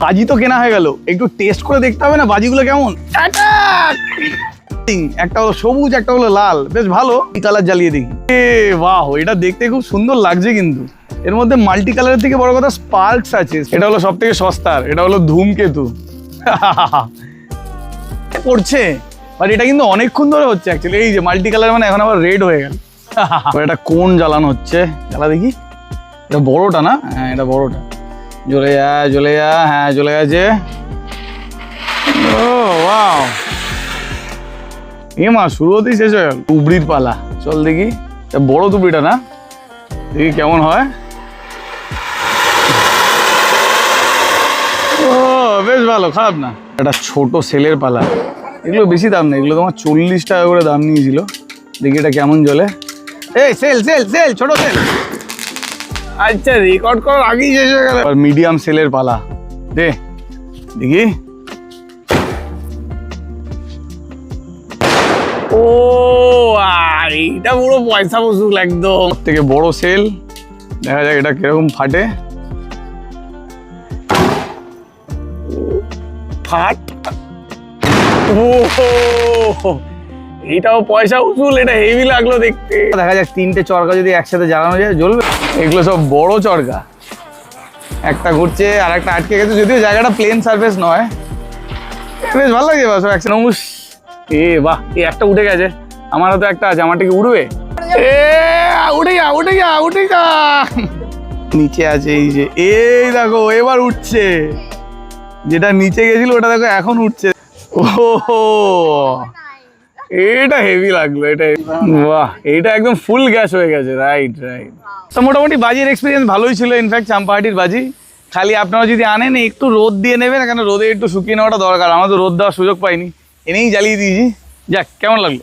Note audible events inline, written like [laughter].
বাজি তো কেনা হয়ে গেল। একটু টেস্ট করে দেখতে হবে না বাজিগুলো কেমন? একটা হলো সবুজ একটা হলো লাল। বেশ ভালো। কালার জ্বালিয়ে দেখি। এ বাহ এটা দেখতে খুব সুন্দর লাগছে কিন্তু। এর মধ্যে মাল্টি কালারের থেকে বড় কথা স্পার্কস আছে। এটা হলো সব থেকে সস্তার। এটা হলো ধূমকেতু। [laughs] করছে বাট এটা কিন্তু অনেকক্ষণ ধরে হচ্ছে অ্যাকচুয়ালি এই যে মাল্টি কালার মানে এখন আবার রেড হয়ে গেল। [laughs] এটা কোন জ্বালানো হচ্ছে? জ্বালা দেখি। এটা বড়টা না? হ্যাঁ এটা বড়টা। জ্বলে যা জ্বলে যা হ্যাঁ জ্বলে গেছে ও এ মা শুরু হতেই শেষ হয়ে গেল। তুবড়ির পালা। চল দেখি। বড় তুবড়িটা না? দেখি কেমন হয়। ও, বেশ ভালো, খারাপ না। একটা ছোট সেলের পালা। এগুলো বেশি দাম নেই, এগুলো তোমার চল্লিশ টাকা করে দাম নিয়েছিল। দেখি এটা কেমন জ্বলে। এই, সেল সেল সেল, ছোট সেল। আচ্ছা রেকর্ড করার আগেই শেষ হয়ে গেল। আর মিডিয়াম সেলের পালা। দে দেখি। ও আ, এইটা পুরো পয়সা বসুল একদম। থেকে বড় সেল দেখা যাক এটা কীরকম ফাটে। ফাট। ও এইটাও পয়সা উসুল, এটা হেভি লাগল দেখতে। দেখা যাক, তিনটে চরকা যদি একসাথে জ্বালানো যায়, জ্বলবে। এগুলো সব বড় চরকা। একটা ঘুরছে আর একটা আটকে গেছে, যদিও জায়গাটা প্লেন সার্ফেস নয়। বেশ ভালো লাগে বাস একসাথে। নমুস। এ, বাহ, এ, একটা উঠে গেছে। আমার হাতে একটা আছে আমারটা কি উড়বে? এ নিচে আছে এই যে, এই দেখো, এবার উঠছে। যেটা নিচে গেছিল, ওটা দেখো এখন উঠছে। ও এটা হেভি লাগল, এটা বাহ, এটা একদম ফুল গ্যাস হয়ে গেছে রাইট রাইট তো মোটামুটি বাজির এক্সপিরিয়েন্স ভালোই ছিল ইনফ্যাক্ট চাম্পাহাটির বাজি। খালি আপনারা যদি আনেন, একটু রোদ দিয়ে নেবেন, কেন রোদে একটু শুকিয়ে নেওয়াটা দরকার। আমার তো রোদ দেওয়ার সুযোগ পাইনি। এনেই জ্বালিয়ে দিয়েছি। যাক, কেমন লাগল?